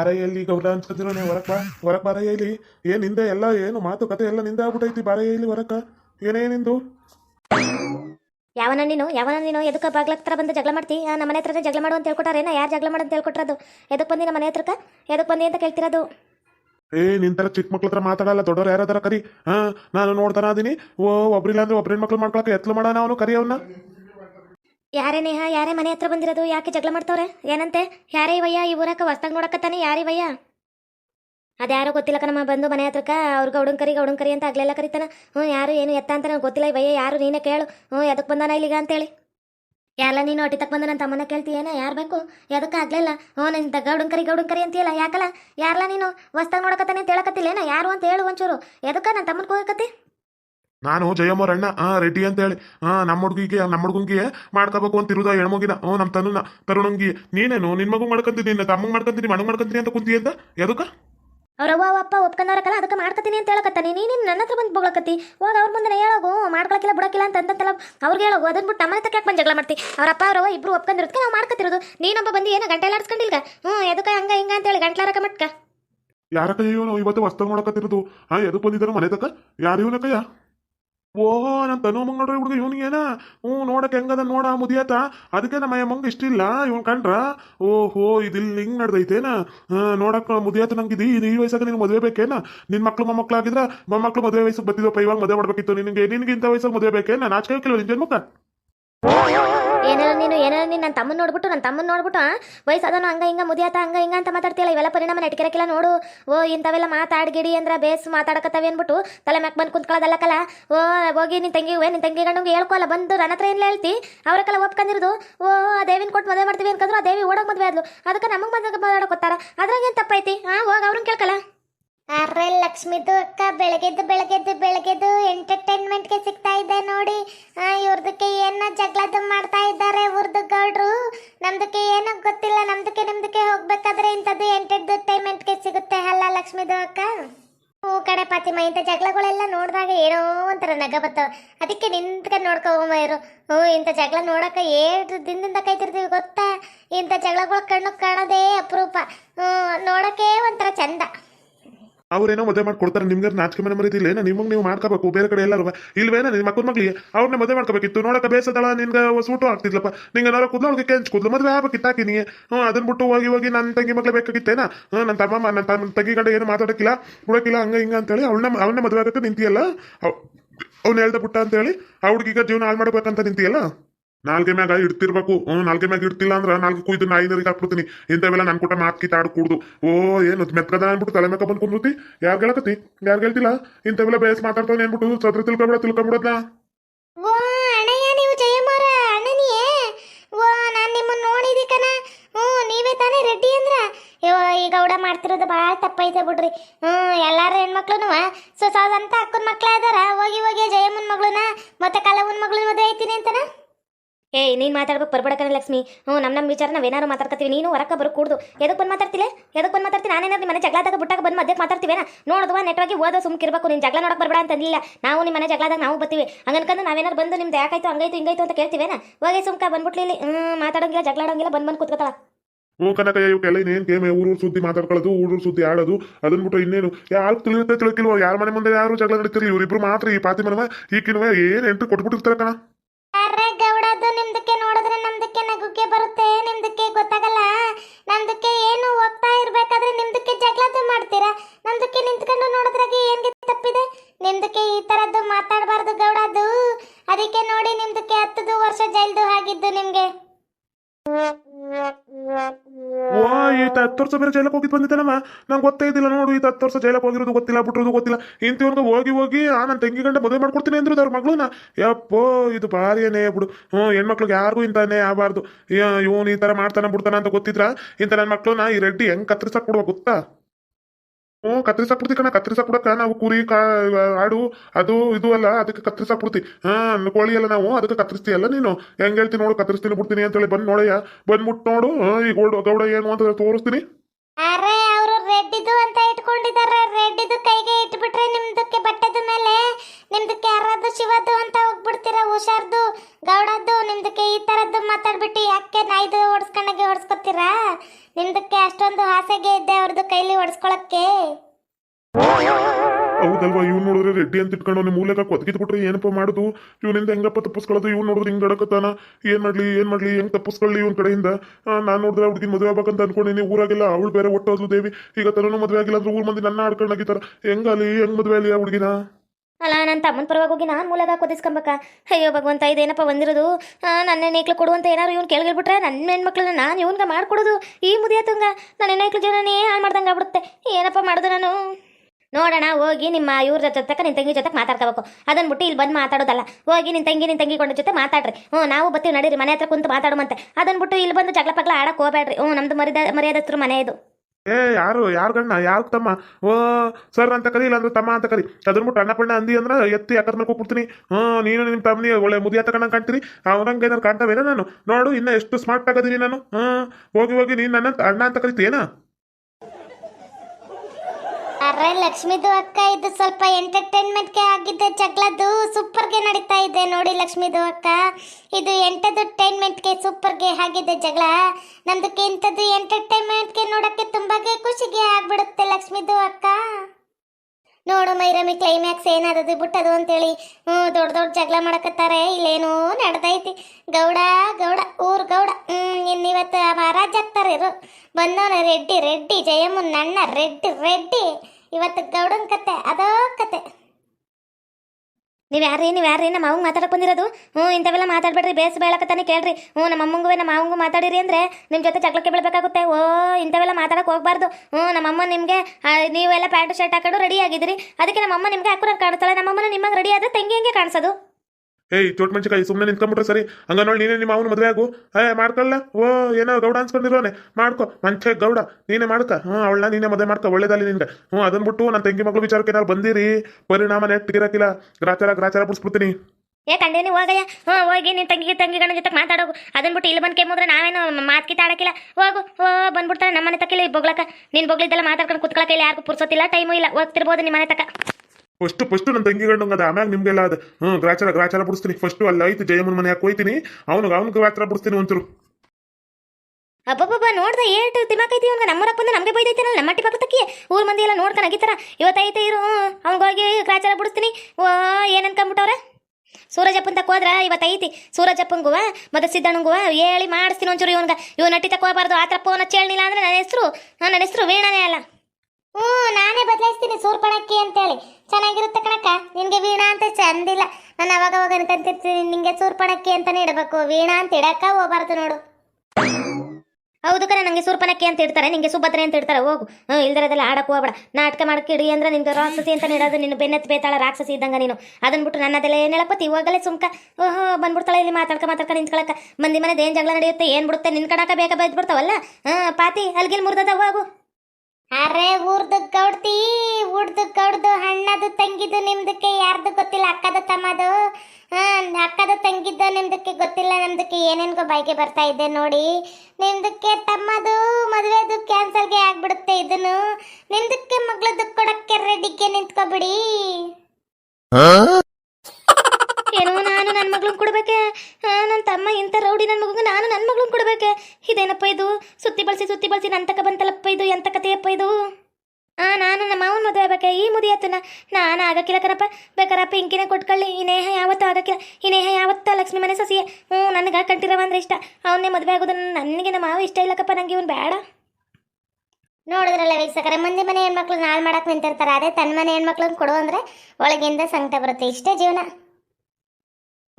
ಬಾರಯ್ಯ ಇಲ್ಲಿ ಗೌಡ ಅನ್ಸ್ಕೊತಿರೋನೆ ಹೊರಕ್ ಬಾ ಹೊರಕ್ ಬಾರಯ್ಯ ಇಲ್ಲಿ ಏನ್ ನಿಂದೆ ಎಲ್ಲ ಏನು ಮಾತು ಮಾತುಕತೆ ಎಲ್ಲ ನಿಂದೆ ಆಗ್ಬಿಟ್ಟೈತಿ ಬಾರಯ್ಯ ಇಲ್ಲಿ ಹೊರಕ ಏನೇ ನಿಂದು? ಯಾವನ ನೀನು ಯಾವನ ನೀನು ಎದಕ್ಕೆ ಬಾಗ್ಲ ಹತ್ರ ಬಂದು ಜಗಳ ಮಾಡ್ತಿ? ಆ, ನಮ್ಮ ಮನೆ ಹತ್ರ ಜಗಳ ಮಾಡು ಅಂತ ಹೇಳ್ಕೊಟ್ಟಾರೇನ? ಯಾರು ಜಗಳ ಮಾಡು ಅಂತ ಹೇಳ್ಕೊಟ್ರದು? ಎದಕ್ಕೆ ಬಂದಿ ನಮ್ಮ ಮನೆ ಹತ್ರಕ್ಕ? ಎದಕ್ಕೆ ಬಂದಿ ಅಂತ ಕೇಳ್ತಿರೋದು? ಏ ನಿಂತರ ಚಿಕ್ಕ ಮಕ್ಳ ಹತ್ರ ಮಾತಾಡಲ್ಲ ದೊಡ್ಡವ್ರು ಯಾರಾದಾರ ಕರಿ? ಹಾ ನಾನು ನೋಡ್ತಾನ ಅದೀನಿ. ಓ ಒಬ್ರಿಲ್ಲ ಅಂದ್ರೆ ಒಬ್ರಿನ ಮಕ್ಳು ಮಾಡ್ಕೊಳಕ್ಕೆ ಎತ್ಲು ಮಾಡೋಣ ಅವನು ಕರಿ ಅವನ್ನ ಯಾರೇ ನೇಹ, ಯಾರೇ ಮನೆ ಹತ್ರ ಬಂದಿರೋದು, ಯಾಕೆ ಜಗಳ ಮಾಡ್ತವ್ರೆ? ಏನಂತೆ? ಯಾರೇ ಇವಯ್ಯ ಈ ಊರಕ್ಕ ಹೊಸ್ದಾಗ್ ನೋಡಕತ್ತಾನೆ ಯಾರಿವಯ್ಯ ಅದ್ಯಾರೋ ಗೊತ್ತಿಲ್ಲ ಕಣಮ್ಮ, ಬಂದು ಮನೆ ಹತ್ರಕ್ಕ, ಅವ್ರಿಗೆ ಹುಡುಗರಿಗೆ ಹುಡುಗರಿ ಅಂತ ಆಗ್ಲೆಲ್ಲ ಕರಿತಾನ. ಹ್ಞೂ, ಯಾರು ಏನು ಎತ್ತ ಅಂತ ನನಗೆ ಗೊತ್ತಿಲ್ಲ ಇವಯ್ಯ ಯಾರು ನೀನೇ ಕೇಳು. ಹ್ಞೂ ಎದಕ್ಕೆ ಬಂದಾನ ಇಲ್ಲಿಗ ಅಂತೇಳಿ. ಎಲ್ಲ ನೀನು ಹೊಟ್ಟಿ ತಕ್ಕ ಬಂದ ನನ್ನ ತಮ್ಮನ ಕೇಳ್ತೀಯೇನ ಯಾರು ಬೇಕು? ಎದಕ್ಕೆ ಆಗ್ಲಿಲ್ಲ? ಹ್ಞೂ ನಿಂತ ತಗ ಕರಿ ಗೌಡನ್ ಕರಿ ಅಂತೀಯಲ್ಲ, ಯಾಕಲ್ಲ? ಯಾರಲ್ಲ ನೀನು? ಹೊಸ್ದಾಗ್ ನೋಡಕತ್ತಾನೆ ಅಂತ ಹೇಳಕತ್ತಿಲ್ಲೇನ ಯಾರು ಅಂತ ಹೇಳು ಒಂಚೂರು. ಎದಕ್ಕೆ ನನ್ನ ತಮ್ಮನ ಹೋಗಕತ್ತಿ ನಾನು ಜಯಮ್ಮವ್ರ ಅಣ್ಣ ಹಾ ರೆಡ್ಡಿ ಅಂತ ಹೇಳಿ ಹಾ ನಮ್ಮ ಹುಡುಗಿಗೆ ನಮ್ಮ ಹುಡುಗಂಗೆ ಮಾಡ್ಕೋಬೇಕು ಅಂತ ಇರುದ ಹೆಣ್ಮಗಿನ. ಓ ನಮ್ಮ ತನ್ನ ತರುಣಂಗಿ. ನೀನೇನು ನಿನ್ ಮಗು ಮಾಡ್ಕೊಂತೀನಿ ನಿನ್ನ ತಮ್ಮಂಗ್ ಮಾಡ್ಕೊಂತೀನಿ ಮಣ್ಣು ಮಾಡ್ಕೊಂತೀನಿ ಅಂತ ಕುಂತಿ ಅಂತ? ಎದಕ್ಕ? ಅವ್ರ ಅವ್ವ ಅಪ್ಪ ಒಪ್ಕೊಂಡವ್ರಕ್ಕಲ್ಲ ಅದಕ್ಕೆ ಮಾಡ್ಕತೀನಿ ಅಂತ ಹೇಳಕತ್ತಾನೆ. ನೀನು ನನ್ನ ಹತ್ರ ಬಂದು ಬೋಗ್ಲಕತ್ತಿ ಹೋಗ ಅವ್ರ ಮುಂದೆ ಹೇಳೋಗು ಮಾಡ್ಕೊಳಕಿಲ್ಲ ಬಿಡಕ್ಕಿಲ್ಲ ಅಂತ ಅಂತಂತಲ್ಲ ಅವ್ರಿಗೆ ಹೇಳೋಗು. ಅದನ್ನ ಬಿಟ್ಟು ನಮ್ಮ ಹತ್ರ ಯಾಕೆ ಬಂದು ಜಗಳ ಮಾಡ್ತಿ? ಅವ್ರ ಅಪ್ಪ ಅವ್ರವ ಇಬ್ರು ಒಪ್ಕೊಂಡಿರೋದಕ್ಕೆ ನಾವು ಮಾಡ್ಕೊತಿರೋದು ನೀನೊಬ್ಬ ಬಂದು ಏನು ಗಂಟೆ ಆಡಿಸ್ಕೊಂಡಿಲ್ಗ ಹ್ಞೂ ಎದಕ್ಕೆ ಹಂಗ ಹಿಂಗ ಅಂತೇಳಿ ಗಂಟ್ಲಾರಕ ಮಟ್ಕ? ಯಾರಕ್ಕ ಇವನು? ಇವತ್ತು ವಸ್ತು ಮಾಡಕತ್ತಿರೋದು. ಹಾಂ ಎದಕ್ಕೆ ಬಂದಿದ್ದಾರ ಮನೆ ತಕ ಯಾರು ಇವನ ಕೈಯ ಓಹೋ ನನ್ನ ತನು ಮಂಗ್ ನೋಡ್ರಿ ಹುಡುಗ ಇವನಿಗೇನ ಹ್ಞೂ, ನೋಡಕ್ ಹೆಂಗದ ನೋಡ ಮುದಿಯತ ಅದಕ್ಕೆ ನಮ್ಮ ಮಂಗ ಇಷ್ಟಿಲ್ಲ, ಇವ್ನ್ ಕಂಡ್ರ? ಓಹೋ, ಇದಿಲ್ಲಿ ಹಿಂಗ್ ನಡ್ದೈತೇನ? ನೋಡಕ್ ನಂಗೆ ನಂಗಿದಿ ಈ ವಯಸ್ಸಾಗ ನಿನ್ ಮದುವೆ ಬೇಕೇನ? ನಿನ್ ಮಕ್ಳು ಮೊಮ್ಮಕ್ಳಾಗಿದ್ರ ಮೊಮ್ಮಕ್ಳು ಮದುವೆ ವಯಸ್ಸಿಗೆ ಬತ್ತಿದಪ್ಪ ಇವಾಗ ಮದುವೆ ಮಾಡ್ಬೇಕಿತ್ತು ನಿನಗೆ. ನಿನ್ಗೆ ಇಂಥ ವಯಸ್ಸಾಗ ಮದುವೆ ಬೇಕೇನ? ನಾಚಿಕೆ ಹಾಕಿಲ್ವ ನಿನ್ ಜನ್ಮಕ್ಕ? ಏನಾರ ನೀನು ಏನಾರ ನೀನು ನನ್ನ ತಮ್ಮನ ನೋಡ್ಬಿಟ್ಟು ನನ್ನ ತಮ್ಮನ ನೋಡ್ಬಿಟ್ಟು ಆ, ವಯಸ್ಸಾದವನು ಹಂಗ ಹಿಂಗ ಮುದಿಯಾತ ಹಂಗ ಹಿಂಗ ಅಂತ ಮಾತಾಡ್ತೀಯಲ್ಲ ಇವೆಲ್ಲ ಪರಿಣಾಮ ನೆಟ್ಕಿರಕಿಲ್ಲ ನೋಡು. ಓ ಇಂಥವೆಲ್ಲ ಮಾತಾಡ್ಗಿಡಿ ಅಂದ್ರೆ ಬೇಸ್ ಮಾತಾಡಕತ್ತವೆ ಅನ್ಬಿಟ್ಟು ತಲೆ ಮ್ಯಾಕ್ ಬಂದು ಕುಂತ್ಕೊಳ್ಳೋದಲ್ಲಕಲ್ಲ ಓ ಹೋಗಿ ನಿನ್ನ ತಂಗಿ ನಿನ್ನ ತಂಗಿ ಗಂಡಂಗೆ ಹೇಳ್ಕೊಲ್ಲ ಬಂದು ನನ್ನ ಹತ್ರ ಏನಿಲ್ಲ ಹೇಳ್ತಿ ಅವ್ರಕ್ಕೆಲ್ಲ ಒಪ್ಕೊಂಡಿರೋದು. ಓ ಆ ದೇವಿನ ಕೊಟ್ಟು ಮದುವೆ ಮಾಡ್ತೀವಿ ಅಂತಂದ್ರೆ ಆ ದೇವಿ ಓಡೋಗಿ ಮದುವೆ ಆದ್ಲು. ಅದಕ್ಕೆ ನಮಗೆ ಮದುವೆ ಮಾತಾಡಕೊತ್ತಾರ ಅದ್ರಾಗ ಏನು ತಪ್ಪೈತಿ ಹಾಂ ಹೋಗಿ ಅವ್ರನ್ನ ಕೇಳ್ಕಲ್ಲ. ಅರ್ರೆ ಲಕ್ಷ್ಮಿದು ಅಕ್ಕ ಬೆಳಗ್ಗೆದ್ದು ಬೆಳಗ್ಗೆದ್ದು ಬೆಳಗ್ಗೆದ್ದು ಎಂಟರ್ಟೈನ್ಮೆಂಟ್ಗೆ ಸಿಗ್ತಾ ಇದೆ ನೋಡಿ. ಇವ್ರದಕ್ಕೆ ಏನೋ ಜಗಳದ್ದು ಮಾಡ್ತಾ ಇದ್ದಾರೆ ಊರ್ದು ಗೌಡ್ರು. ನಮ್ದಕ್ಕೆ ಏನೋ ಗೊತ್ತಿಲ್ಲ, ನಮ್ದಕ್ಕೆ ನಿಮ್ದಕ್ಕೆ ಹೋಗ್ಬೇಕಾದ್ರೆ ಇಂಥದ್ದು ಎಂಟರ್ಟೈನ್ಮೆಂಟ್ಗೆ ಸಿಗುತ್ತೆ ಅಲ್ಲ ಲಕ್ಷ್ಮಿದು ಅಕ್ಕ ಹೂ ಕಡೆ ಪಾತಿಮ ಇಂಥ ಜಗಳಗಳೆಲ್ಲ ನೋಡಿದಾಗ ಏನೋ ಒಂಥರ ನಗ ಬತ್ತವ ಅದಕ್ಕೆ ನಿಂತ್ಕೊಂಡು ನೋಡ್ಕೋಮ ಇರು. ಹ್ಞೂ, ಇಂಥ ಜಗಳ ನೋಡಕ್ಕೆ ಏಳು ದಿನದಿಂದ ಕೈತಿರ್ತೀವಿ ಗೊತ್ತಾ? ಇಂಥ ಜಗಳಗಳು ಕಣ್ಣು ಕಾಣೋದೇ ಅಪರೂಪ. ಹ್ಞೂ, ನೋಡೋಕೆ ಒಂಥರ ಚಂದ. ಅವ್ರೇನೋ ಮದುವೆ ಮಾಡ್ಕೊಡ್ತಾರೆ ನಿಮ್ಗೆ ನಾಚಿಕೆ ಮನೆ ಮರೀತಿ ಇಲ್ಲೇನ ನಿಮಗೆ ನೀವು ಮಾಡ್ಕೋಬೇಕು, ಬೇರೆ ಕಡೆ ಎಲ್ಲರೂ. ಇಲ್ವೇನ ನಿಮ್ಮ ಮಕ್ಕಳ ಮಗ್ಲಿ ಅವ್ರನ್ನ ಮದುವೆ ಮಾಡ್ಕೋಬೇಕಿತ್ತು, ನೋಡಕ್ಕೆ ಬೇಸದಳ, ನಿನ್ಗೆ ಸೂಟು ಆಗ್ತಿದ್ಲಪ್ಪ. ನಿಂಗೆ ನಾವು ಕೂದಲು ಕೆಂಚ್ ಕೂದಲು, ಮದುವೆ ಆಗ್ಬೇಕಿತ್ತು ನೀ ಹ್ಞೂ ಅದನ್ನ ಬಿಟ್ಟು ಹೋಗಿ ಹೋಗಿ ನನ್ನ ತಂಗಿ ಮಕ್ಳು ಬೇಕಾಗಿತ್ತೇನ? ಹ್ಞೂ ನನ್ನ ತಮ್ಮ ನನ್ನ ತಮ್ಮ, ತಂಗಿ ಗಂಡ ಏನು ಮಾತಾಡೋಕ್ಕಿಲ್ಲ ಹುಡಕಿಲ್ಲ ಹಂಗೆ ಹಿಂಗೆ ಅಂತೇಳಿ ಅವಳನ್ನ ಅವನ್ನ ಮದುವೆ ಆಗುತ್ತೆ ನಿಂತಿಯಲ್ಲ? ಅವ್ನು ಹೇಳ್ದ ಬಿಟ್ಟ ಅಂತೇಳಿ, ಆ ಹುಡುಗಿಗ ಜೀವನ ಹಾಳು ಮಾಡ್ಬೇಕಂತ ನಿಂತಿಯಲ್ಲ? ನಾಲ್ಗೆ ಮ್ಯಾಗ ಇಡ್ತಿರ್ಬೇಕು. ಹ್ಞೂ, ನಾಲ್ಗೆ ಮ್ಯಾಗ ಇಡ್ತಿಲ್ಲ ಅಂದ್ರೆ ನಾಲ್ಕು ಕುಯ್ದು ನಾಯಿನರಿಗೆ ಹಾಕ್ಬಿಡ್ತೀನಿ. ಇಂಥವೆಲ್ಲ ನನ್ನ ಕೂಟ ಮಾತು ಕಿತ್ತಾಡ್ ಕೂಡ್ದು ಓ, ಏನು ಮೆತ್ಕದ ಅನ್ಬಿಟ್ಟು ತಲೆ ಮ್ಯಾಕ ಬಂದು ಕುಂದ್ರತಿ? ಯಾರು ಹೇಳಕತ್ತಿ ಯಾರು ಗೆಳ್ತಿಲ್ಲ? ಇಂಥವೆಲ್ಲ ಬೇಸ್ ಮಾತಾಡ್ತಾನೆ ಅನ್ಬಿಟ್ಟು ಸದ್ರ ತಿಳ್ಕೊಬಿಡ, ತಿಳ್ಕೊಬಿಡದ್ನ? ಅಂದ್ರ? ಗೌಡ ಮಾಡ್ತಿರೋದು ಭಾಳ ತಪ್ಪೈತೆ ಬಿಡ್ರಿ. ಹ್ಞೂ, ಎಲ್ಲಾರ ಹೆಣ್ಮಕ್ಳು ಸೊಸಾದಂತ ಅಕ್ಕನ ಮಕ್ಳು ಅದಾರ. ಹೋಗಿ ಹೋಗಿ, ಜಯಮ್ಮನ ಮಗಳನ್ನ ಮತ್ತೆ ಕಲವನ್ ಮಗಳನ್ನ ಮದುವೆ ಐತೀನಿ ಅಂತನ? ಏಯ್ ನೀನು ಮಾತಾಡ್ಬೇಕು, ಬರ್ಬೇಡಕನ ಲಕ್ಷ್ಮಿ. ಹ್ಞೂ ನಮ್ಮ ನಮ್ಮ ವಿಚಾರ ನಾವೇನಾರು ಮಾತಾಡ್ಕತ್ತೀವಿ. ನೀನು ಹೊರಕ್ಕೆ ಬರೋ ಕೂಡ್ದು ಎದಕ್ಕೆ ಬಂದು ಮಾತಾಡ್ತಿಲ್ಲ ಎದಕ್ಕೆ ಬಂದು ಮಾತಾಡ್ತೀನಿ ನಾನೇನಾದ್ರು ಮನೆ ಜಗಳದಾಗ ಬಿಟ್ಟಾಗ ಬಂದು ಮಧ್ಯಕ್ಕೆ ಮಾತಾಡ್ತೀವೇನ? ನೋಡಿದ್ವಾ ನೆಟ್ವಾಗಿ ಓದೋ ಸುಮ್ಕಿರ್ಬೇಕು ನೀನು ಜಗಳ ನೋಡಕ್ಕೆ ಬರಬೇಡ ಅಂತಂದಿಲ್ಲ ನಾವು ನಿಮ್ಮ ಮನೆ ಜಗಳದಾಗ ನಾವು ಬರ್ತೀವಿ ಹಂಗನ್ಕಂದು ನಾವೇನಾರು ಬಂದು ನಿಮ್ದು ಯಾಕಾಯ್ತು, ಹಂಗಾಯ್ತು, ಹಿಂಗಾಯ್ತು ಅಂತ ಕೇಳ್ತೀವೇನ? ಹೋಗಿ ಸುಮ್ಕ ಬಂದ್ಬಿಟ್ಲಿ ಹ್ಞೂ, ಮಾತಾಡೋಂಗಿಲ್ಲ ಜಗಳ ಆಡೋಂಗಿಲ್ಲ ಬಂದು ಬಂದು ಕೂತ್ಕೊತಾಳ. ಹ್ಞೂ ಕನಕ ಇವಕ್ಕೆಲ್ಲ ಇನ್ನೇನು ಕೇಮೆ ಊರು ಸುದ್ದಿ ಮಾತಾಡ್ಕೊಳ್ಳೋದು ಊರೂರು ಸುದ್ದಿ ಆಡೋದು ಅದನ್ನ ಬಿಟ್ಟು ಇನ್ನೇನು? ಯಾರು ತಿಳಿಯುತ್ತೆ, ತಿಳ್ಕಿಲ್ವೋ? ಯಾರ ಮನೆ ಮುಂದೆ ಯಾರು ಜಗಳ ನಡೀತಿರ್ಲಿ ಇವರಿಬ್ರು ಮಾತ್ರ ಈ ಪಾತಿ ಮನವ, ಈಕಿನವ ಏನು ಎಂಟ್ರಿ ಕೊಟ್ಬಿಟ್ಟಿರ್ತಾರೆ ಕಣ? ಅರ್ರೆ ಗೌಡದು ನಿಮ್ದಕ್ಕೆ ನೋಡಿದ್ರೆ ನಮ್ದಕ್ಕೆ ನಗುಕ್ಕೆ ಬರುತ್ತೆ. ನಿಮ್ದಕ್ಕೆ ಗೊತ್ತಾಗಲ್ಲ. ನಮ್ದಕ್ಕೆ ಏನು ಹೋಗ್ತಾ ವರ್ಷ ಬೇರೆ ಜೈಲಕ್ಕೆ ಹೋಗಿದ್ದು ಬಂದಿದ್ದಲ್ಲಮ್ಮ ನಂಗೆ ಗೊತ್ತೇ ಇದ್ದಿಲ್ಲ. ನೋಡು, ಇದು ಹತ್ತು ವರ್ಷ ಜೈಲಕ್ಕೆ ಹೋಗಿರೋದು ಗೊತ್ತಿಲ್ಲ, ಬಿಟ್ಟಿರೋದು ಗೊತ್ತಿಲ್ಲ. ಇಂಥವ್ರಿಗೆ ಹೋಗಿ ಹೋಗಿ ಆ ನನ್ನ ತಂಗಿ ಗಂಡ ಮದುವೆ ಮಾಡ್ಕೊಡ್ತೀನಿ ಅಂದ್ರು ಅವ್ರ ಮಗಳನ್ನ. ಯಪ್ಪೋ, ಇದು ಭಾರಿಯೇ ಬಿಡು. ಹ್ಞೂ ಹೆಣ್ಮಕ್ಳಿಗೆ ಯಾರಿಗೂ ಇಂತಾನೆ ಆಗಬಾರ್ದು. ಇವನು ಈ ಥರ ಮಾಡ್ತಾನೆ ಬಿಡ್ತಾನ ಅಂತ ಗೊತ್ತಿದ್ರ? ಇಂಥ ನನ್ನ ಮಕ್ಳನ್ನ ಈ ರೆಡ್ಡಿ ಹೆಂಗ್ ಕತ್ತರಿಸಕ್ ಕೊಡುವ ಗೊತ್ತಾ? ಹ್ಞೂ ಕತ್ತರಿಸಕ್ ಬಿಡ್ತಿ ಕಣ ಕತ್ತರಿಸಕ್ ಬಿಡಕ್ಕ. ನಾವು ಕುರಿ, ಕಾ, ಆಡು, ಅದು, ಇದು ಅಲ್ಲ ಅದಕ್ಕೆ ಕತ್ತರಿಸಕ್ ಬಿಡ್ತಿ. ಹಾಂ ಕೋಳಿ ಎಲ್ಲ ನಾವು ಅದಕ್ಕೆ ಕತ್ತರಿಸ್ತೀಯಲ್ಲ ನೀನು? ಹೆಂಗ್ ಹೇಳ್ತೀನಿ ನೋಡು ಕತ್ತರಿಸ್ತೀನಿ ಬಿಡ್ತೀನಿ ಅಂತೇಳಿ ಬಂದು ನೋಡಯ್ಯ. ಬಂದ್ಬಿಟ್ಟು ನೋಡು. ಈ ಗೌಡ ಏನು ಅಂತ ತೋರಿಸ್ತೀನಿ. ಅರೆ, ಅವರು ರೆಡ್ಡಿದು ಅಂತ ಇಟ್ಕೊಂಡಿದ್ದಾರೆ ರೆಡ್ಡಿದು ಕೈಗೆ ಇಟ್ಬಿಟ್ರೆ ನಿಮ್ದಕ್ಕೆ ಬಟ್ಟೆದ ಮೇಲೆ, ನಿಮ್ದಕ್ಕೆ ಯಾರಾದ್ರು ಶಿವದು ಅಂತ ಹೋಗ್ಬಿಡ್ತೀರಾ, ಹುಷಾರ್ದು, ಗೌಡದ್ದು, ನಿಮ್ದಕ್ಕೆ ಈ ಥರದ್ದು ಮಾತಾಡ್ಬಿಟ್ಟು ಯಾಕೆ ನಾಯ್ದು ಹೊಡ್ಸ್ಕೊಂಡಾಗೆ ಹೊಡ್ಸ್ಕೊತೀರಾ ನಿಮ್ದಕ್ಕೆ ಅಷ್ಟೊಂದು ಆಸೆಗೆ ಇದ್ದೆ ಅವ್ರದ್ದು ಕೈಲಿ ಹೊಡ್ಸ್ಕೊಳಕ್ಕೆ ಹೌದಲ್ವಾ ಇವ್ ನೋಡಿದ್ರೆ ರೆಡ್ಡಿ ಅಂತ ಇಟ್ಕೊಂಡು ನಿಮ್ಮ ಮೂಲಕ ಕೊತ್ಕಿತ್ ಕೊಟ್ರೆ ಏನಪ್ಪ ಮಾಡುದು? ಇವನಿಂದ ಹೆಂಗಪ್ಪ ತಪ್ಪಿಸ್ಕೊಳ್ಳೋದು? ಇವ್ನು ನೋಡಿದ್ರೆ ಹಿಂಗ್ ಗಡಕತಾನ ಏನ್ ಮಾಡ್ಲಿ ಏನ್ ಮಾಡ್ಲಿ, ಹೆಂಗ್ ತಪ್ಪಿಸ್ಕೊಳ್ಳಿ ಇವನ್ ಕಡೆಯಿಂದ? ನಾನು ನೋಡಿದ್ರೆ ಹುಡುಗಿನ ಮದುವೆ ಆಗ್ಬೇಕಂತ ಅನ್ಕೊಂಡಿನಿ. ಊರಾಗೆಲ್ಲ ಅವಳು ಬೇರೆ ಒಟ್ಟೋದ್ಲು ದೇವಿ. ಈಗ ತನೂ ಮದುವೆ ಆಗಿಲ್ಲ ಅಂದ್ರೆ ಊರ್ ಮಂದಿ ನನ್ನ ಆಡ್ಕೊಂಡಾಗಿತ್ತಾರ ಹೆಂಗಲಿ ಹೆಂಗ್ ಮದುವೆ ಅಲ್ಲಿ ಹುಡುಗಿನ? ಅಲ್ಲ ನನ್ನ ತಮ್ಮನ ಪರವಾಗಿ ಹೋಗಿ ನಾನು ಮೂಲಗ ಕೊದಿಸ್ಕೊಂಬೇಕಾ ಅಯ್ಯೋ, ಭಗವಂತ, ಇದೇನಪ್ಪ ಬಂದಿರೋದು? ನನ್ನ ನೇಕ್ಲು ಕೊಡು ಅಂತ ಏನಾರು ಇವ್ನು ಕೇಳ್ಬಿಟ್ರೆ ನನ್ನ ಹೆಣ್ಮಕ್ಳನ್ನ ನಾನು ಇವನ್ಗ ಮಾಡ್ಕೊಡೋದು? ಈ ಮುದಿಯ ತುಂಗ ನನ್ನ ನೇಕ್ಲು ಜೀವನನೇ ಹಾಳು ಮಾಡ್ದಂಗೆ ಆಗ್ಬಿಡುತ್ತೆ. ಏನಪ್ಪ ಮಾಡೋದು ನಾನು? ನೋಡೋಣ, ಹೋಗಿ ನಿಮ್ಮ ಇವ್ರ ಜೊತೆ ತಕ್ಕ ನಿನ್ನ ತಂಗಿ ಜೊತೆ ಮಾತಾಡ್ಕೋಬೇಕು. ಅದನ್ನ ಬಿಟ್ಟು ಇಲ್ಲಿ ಬಂದು ಮಾತಾಡೋದಲ್ಲ. ಹೋಗಿ ನಿನ್ನ ತಂಗಿ ನಿನ್ನ ತಂಗಿ ಕೊಂಡ ಜೊತೆ ಮಾತಾಡ್ರಿ. ಹ್ಞೂ, ನಾವು ಬರ್ತೀವಿ ನಡೀರಿ, ಮನೆ ಹತ್ರ ಕುಂತು ಮಾತಾಡುವಂತೆ. ಅದನ್ನ ಬಿಟ್ಟು ಇಲ್ಲಿ ಬಂದು ಜಗಳ ಪಗ್ಲ ಆಡಕ್ಕೆ ಹೋಗ್ಬೇಡ್ರಿ. ಹ್ಞೂ, ನಮ್ದು ಮರ್ಯಾದ ಮರ್ಯಾದಸ್ತ್ರ ಮನೆ ಇದು. ಏ, ಯಾರು ಯಾರು ಗಣ್ಣ ಯಾರು ತಮ್ಮ? ಓ, ಸರ್ ಅಂತ ಕರಿ, ಇಲ್ಲಾಂದ್ರೆ ತಮ್ಮ ಅಂತ ಕರಿ. ಅದನ್ನ ಬಿಟ್ಟು ಅಣ್ಣ ಪಣ್ಣ ಅಂದಿ ಅಂದ್ರೆ ಎತ್ತಿ ಯಾಕರ್ನ ಕೂಗ್ಬಿಡ್ತೀನಿ. ಹ್ಞೂ, ನೀನು ನಿಮ್ಮ ತಮ್ಮನಿ ಒಳ್ಳೆ ಮುದಿಯ ತಗೊಂಡ ಕಾಣ್ತೀರಿ. ಅವ್ರಂಗೆ ಏನಾರು ಕಾಣ್ತಾವೇನ ನಾನು? ನೋಡು, ಇನ್ನ ಎಷ್ಟು ಸ್ಮಾರ್ಟ್ ಆಗದೀನಿ ನಾನು. ಹ್ಞೂ, ಹೋಗಿ ಹೋಗಿ ನೀನು ನನ್ನ ಅಣ್ಣ ಅಂತ ಕರಿತೀಯೇನ? ಅರೆ ಲಕ್ಷ್ಮಿದು ಅಕ್ಕ, ಇದು ಸ್ವಲ್ಪ ಎಂಟರ್ಟೈನ್ಮೆಂಟ್ಗೆ ಜಗಳದು ಸೂಪರ್ ಸೂಪರ್ಗೆ ನಡೀತಾ ಇದೆ ನೋಡಿ ಲಕ್ಷ್ಮಿದು ಅಕ್ಕ. ಇದು ಎಂಟರ್ಟೈನ್ಮೆಂಟ್ಗೆ ಸೂಪರ್ಗೆ ಆಗಿದೆ ಜಗಳ. ನಮ್ದಕ್ಕೆ ಇಂಥದ್ದು ಎಂಟರ್ಟೈನ್ಮೆಂಟ್ಗೆ ನೋಡಕ್ಕೆ ತುಂಬಾಗೆ ಖುಷಿಗೆ ಆಗ್ಬಿಡುತ್ತೆ ಲಕ್ಷ್ಮಿದು ಅಕ್ಕ. ನೋಡು ಮೈರಮಿ ಕ್ಲೈಮ್ಯಾಕ್ಸ್ ಏನಾದದು ಬಿಟ್ಟದು ಅಂತೇಳಿ. ಹ್ಞೂ ದೊಡ್ಡ ದೊಡ್ಡ ಜಗಳ ಮಾಡಕತ್ತಾರೆ. ಇಲ್ಲೇನೋ ನಡೆದೈತಿ. ಗೌಡ ಗೌಡ, ಊರ್ ಗೌಡ. ಹ್ಮ್, ಇನ್ನಿವತ್ತು ಮಹಾರಾಜ್ ಇರು ಬಂದವನ ರೆಡ್ಡಿ ರೆಡ್ಡಿ, ಜಯಮ್ಮನ್ ಅಣ್ಣ, ರೆಡ್ಡಿ ರೆಡ್ಡಿ. ಇವತ್ತು ಗೌಡನ ಕತೆ, ಅದೋ ಕತೆ. ನೀವು ಯಾರ್ರಿ ನೀವು ಯಾರ್ರಿ? ನಮ್ಮ ಅವಂಗೆ ಮಾತಾಡಕ್ಕೆ ಬಂದಿರೋದು? ಹ್ಞೂ, ಇಂಥವೆಲ್ಲ ಮಾತಾಡ್ಬೇಡ್ರಿ, ಬೇಸ್ ಬೇಳಕತ್ತಾನೆ ಕೇಳ್ರಿ. ಹ್ಞೂ, ನಮ್ಮ ಅಮ್ಮಂಗೂ ನಮ್ಮ ಅವಂಗು ಮಾತಾಡಿರಿ ಅಂದರೆ ನಿಮ್ಮ ಜೊತೆ ಚಕ್ಲಕ್ಕೆ ಬೀಳ್ಬೇಕಾಗುತ್ತೆ. ಓ, ಇಂಥವೆಲ್ಲ ಮಾತಾಡಕ್ಕೆ ಹೋಗ್ಬಾರ್ದು. ಹ್ಞೂ ನಮ್ಮಮ್ಮ ನಿಮಗೆ ನೀವೆಲ್ಲ ಪ್ಯಾಂಟ್, ಶರ್ಟ್ ಹಾಕೊಂಡು ರೆಡಿ ಆಗಿದ್ರಿ ಅದಕ್ಕೆ ನಮ್ಮಮ್ಮ ನಿಮಗೆ ಹಾಕೋರು ಕಾಣಿಸ್ತಾಳೆ ನಮ್ಮಮ್ಮನ ನಿಮಗೆ ರೆಡಿ ಆದರೆ ತಂಗಿ ಹೆಂಗೆ ಕಾಣಿಸೋದು? ಏಯ್, ಚೋಟ್ ಮಂಚಿಕಾಯಿ ಸುಮ್ಮನೆ ನಿಂತ್ಕೊಂಡ್ಬಿಟ್ರೆ ಸರಿ. ಹಂಗ ನೋಡಿ ನೀನೇ ನಿಮ್ಮ ಅವನ ಮದುವೆ ಆಗು ಏ, ಮಾಡ್ಕೊಳ್ಳ? ಓ, ಏನೋ ಗೌಡ ಅನ್ಸ್ಕೊಂಡಿರೋನೆ. ಮಾಡ್ಕೊ. ಮಂಚೆ ಗೌಡ, ನೀನೇ ಮಾಡ್ಕ. ಹ್ಞೂ, ಅವಳನ್ನ ನೀನೇ ಮದುವೆ ಮಾಡ್ಕೊ ಒಳ್ಳೇದಲ್ಲಿ ನಿನ್ಗೆ. ಹ್ಞೂ ಅದನ್ನ ಬಿಟ್ಟು ನನ್ನ ತಂಗಿ ಮಗಳು ವಿಚಾರಕ್ಕೆ ಏನಾರು ಬಂದಿರಿ? ಪರಿಣಾಮ ನೆಟ್ಟಿಗಿರಕ್ಕಿಲ್ಲ ಗ್ರಾಚಾರ ಗ್ರಾಚಾರ ಬಿಡಿಸ್ಬಿಡ್ತೀನಿ. ಏ ಕಂಡೇನಿ ಹೋಗಯ್ಯ. ಹ್ಞೂ, ಹೋಗಿ ನಿನ್ನ ತಂಗಿ ತಂಗಿ ಗಂಡನ ಜೊತೆ ಮಾತಾಡೋಗು. ಅದನ್ನ ಬಿಟ್ಟು ಇಲ್ಲಿ ಬಂದು ಕೆಮ್ಮುದ್ರೆ ನಾವೇನು ಮಾತ್ಕಿತ ಆಡಕ್ಕಿಲ್ಲ. ಹೋಗು, ಓ ಬಂದ್ಬಿಡ್ತಾರೆ ನಮ್ಮ ಮನೆ ತಕ್ಕಿಲ್ಲ ಬೊಗ್ಲಕ್ಕ ನೀನು ಬೊಗ್ಲಿದ್ದೆಲ್ಲ ಮಾತಾಡ್ಕೊಂಡು ಕುತ್ಕೊಳಕ್ಕೆ ಇಲ್ಲ ಯಾರಿಗೂ ಪುರ್ಸೋತಿಲ್ಲ ಟೈಮು ಇಲ್ಲ. ಹೋಗ್ತಿರ್ಬೋದು ನಿಮ್ಮ ಮನೆ ತಕ್ಕ. ಫಸ್ಟ್ ಫಸ್ಟ್ ನನ್ನ ತಂಗಿ ಗಂಡು ಅದ. ಆಮ್ಯಾಗ ನಿಮ್ಗೆಲ್ಲ ಅದು. ಹ್ಞೂ ಗ್ರಾಚಾರ ಗ್ರಾಚಾರ ಬಿಡಿಸ್ತೀನಿ. ಫಸ್ಟ್ ಅಲ್ಲಿ, ಐತಿ ಜಯಮನ್ ಮನೆ ಹಾಕಿ ಹೋಯ್ತೀನಿ ಅವ್ನಿಗೆ ಅವ್ನಿಗೆ ಗ್ರಾಚಾರ ಬಿಡಿಸ್ತೀನಿ ಒಂಚೂರು. ಅಬ್ಬಬ್ಬಬ್ಬ, ನೋಡ್ದೆ ಏಟು ತಿಮಾಕೈತಿ ಇವ್ನಿಗೆ. ನಮ್ಮೂರಕ್ಕೆ ಬಂದು ನಮಗೆ ಬೈದೈತಿನಲ್ಲ ನಮ್ಮ ಮಟ್ಟಿ ಪಕ್ಕದಕ್ಕೆ ಊರ್ ಮಂದಿ ಎಲ್ಲ ನೋಡ್ಕೊಂಡು ಅಗಿತಾರ. ಇವತ್ತೈತೆ ಇರು ಅವ್ನಿಗೋಗಿ ಗ್ರಾಚಾರ ಬಿಡಿಸ್ತೀನಿ. ಓ, ಏನು ಅನ್ಕೊಂಬಿಟ್ಟವ್ರೆ? ಸೂರಜಪ್ಪನ ತಕ್ಕ ಹೋದ್ರ ಇವತ್ತೈತಿ ಸೂರಜಪ್ಪಂಗುವ ಮತ್ತೆ ಸಿದ್ದಣ್ಣಂಗುವ ಹೇಳಿ ಮಾಡಿಸ್ತೀನಿ ಒಂಚೂರು ಇವನ್ಗ. ಇವ್ ನಟ್ಟಿ ತಕ್ಕೋಬಾರ್ದು ಆ ಥರ ಫೋನ್ ಹಚ್ಚೇಳಿಲ್ಲ ಅಂದ್ರೆ ನನ್ನ ಹೆಸರು ನನ್ನ ಹೆಸರು ವೀಣನೇ ಅಲ್ಲ. ಹ್ಞೂ ನಾನೇ ಬದಲಾಯಿಸ್ತೀನಿ, ಸೂರ್ಪಣಕ್ಕಿ ಅಂತ ಹೇಳಿ ಚೆನ್ನಾಗಿರುತ್ತೆ ಕಣಕ್ಕ, ನಿನ್ಗೆ ವೀಣಾ ಅಂತ ಚಂದಿಲ್ಲ ನಾನು ಅವಾಗ ಅವಾಗ ಅನ್ಕೊಂತಿರ್ತೀನಿ ನಿಂಗೆ ಸೂರ್ಪಣಕ್ಕಿ ಅಂತಾನೆ ಇಡಬೇಕು. ವೀಣಾ ಅಂತ ಇಡಕ್ಕ ಹೋಗ್ಬಾರ್ದು ನೋಡು. ಹೌದು ಕಣ ನನಗೆ ಸೂರ್ಪಣಕ್ಕಿ ಅಂತ ಇಡ್ತಾರೆ ನಿಂಗೆ ಸುಭದ್ರೆ ಅಂತ ಇಡ್ತಾರೆ, ಹೋಗು. ಹ್ಞೂ ಇಲ್ದಿರೋದೆಲ್ಲ ಆಡಕ್ಕೆ ಹೋಗ್ಬೇಡ. ನಾಟಕ ಮಾಡಕ್ಕೆ ಇಡಿ ಅಂದ್ರೆ ನಿಂದು ರಾಕ್ಷಸಿ ಅಂತ ಇಡೋದು, ನಿನ್ನ ಬೆನ್ನತ್ ಬೇತಾಳ ರಾಕ್ಷಸಿ ಇದ್ದಂಗ ನೀನು. ಅದನ್ ಬಿಟ್ಟು ನನ್ನದೆಲ್ಲ ಏನು ಹೇಳಪ್ಪತ್ತಿ ಇವಾಗಲೇ ಸುಮ್ಕ, ಓಹೋ, ಬಂದ್ಬಿಡ್ತಾಳೆ ಇಲ್ಲಿ ಮಾತಾಡ್ಕ ಮಾತಾಡ್ಕ ನಿಂತ್ಕೊಳಕ್ಕ ಮಂದಿ ಮನೆ ಏನ್ ಜಗಳ ನಡೆಯುತ್ತೆ, ಏನ್ ಬಿಡುತ್ತೆ? ನಿನ್ ಕಡಕ ಬೇಗ ಬೈದ್ಬಿಡ್ತಾವಲ್ಲ? ಹಾಂ ಪಾತಿ, ಅಲ್ಗಿಲ್ ಮುರ್ದದ ಹೋಗು. ಅರೆ ಊರ್ದು ಕೌಡ್ತಿ ಊರ್ದು ಕೌಡ್ದು ಹಣ್ಣದು ತಂಗಿದು ನಿಮ್ದಕ್ಕೆ ಯಾರ್ದು ಗೊತ್ತಿಲ್ಲ? ಅಕ್ಕದ ತಮ್ಮದು? ಹಾ ಅಕ್ಕದ ತಂಗಿದ್ದು ನಿಮ್ದಕ್ಕೆ ಗೊತ್ತಿಲ್ಲ ನಮ್ದಕ್ಕೆ ಏನೇನ್ಗೋ ಬಾಯ್ಗೆ ಬರ್ತಾ ಇದೆ ನೋಡಿ. ನಿಮ್ದಕ್ಕೆ ತಮ್ಮದು ಮದುವೆದು ಕ್ಯಾನ್ಸಲ್ಗೆ ಆಗ್ಬಿಡುತ್ತೆ ಇದನ್ನು. ನಿಮ್ದಕ್ಕೆ ಮಗಳದ್ದು ಕೊಡಕ್ಕೆ ರೆಡಿಗೆ ನಿಂತ್ಕೊಬಿಡಿ. ಏನೋ ನಾನು ನನ್ನ ಮಗಳನ್ನ ಕೊಡ್ಬೇಕೆ? ನನ್ನ ತಮ್ಮ ಇಂಥ ರೌಡಿ ನನ್ನ ಮಗು ನಾನು ನನ್ನ ಮಗಳನ್ನ ಕೊಡ್ಬೇಕೆ? ಇದೇನಪ್ಪ ಇದು? ಸುತ್ತಿ ಬಳಸಿ ಸುತ್ತಿ ಬಳಸಿ ನನ್ನ ತಕ ಬಂತಲ್ಲಪ್ಪ ಇದು? ಎಂತ ಕಥೆಯಪ್ಪ ಇದು? ಆ, ನಾನು ನಮ್ಮ ಮಾವನ ಮದುವೆ ಆಗ್ಬೇಕೆ? ಈ ಮುದಿಯತ್ತನ ನಾನು ಆಗಕ್ಕಿಲ್ಲ ಕರಪ್ಪ ಬೇಕಾರಪ್ಪ, ಇಂಕಿನೇ ಕೊಟ್ಕೊಳ್ಳಿ. ಈ ನೇಹ ಯಾವತ್ತೂ ಆಗಕ್ಕಿಲ್ಲ. ಈ ನೇಹ ಯಾವತ್ತೂ ಲಕ್ಷ್ಮಿ ಮನೆ ಸಸಿಯೇ. ಹ್ಞೂ, ನನಗೆ ಕಂಠಿರವ ಅಂದ್ರೆ ಇಷ್ಟ. ಅವನೇ ಮದುವೆ ಆಗೋದು ನನಗೆ ನಮ್ಮ ಮಾವ ಇಷ್ಟ ಇಲ್ಲಕ್ಕಪ್ಪ ನನಗೆ ಇವನು ಬೇಡ. ನೋಡಿದ್ರಲ್ಲ ವೀಕ್ಷಕರ ಮಂದಿ ಮನೆ ಹೆಣ್ಮಕ್ಳು ನಾಳೆ ಮಾಡಕ್ಕೆ ನಿಂತಿರ್ತಾರೆ. ಅದೇ ತನ್ನ ಮನೆ ಹೆಣ್ಮಕ್ಳನ್ನ ಕೊಡು ಅಂದರೆ ಒಳಗಿಂದ ಸಂಕಟ ಬರುತ್ತೆ. ಇಷ್ಟೇ ಜೀವನ.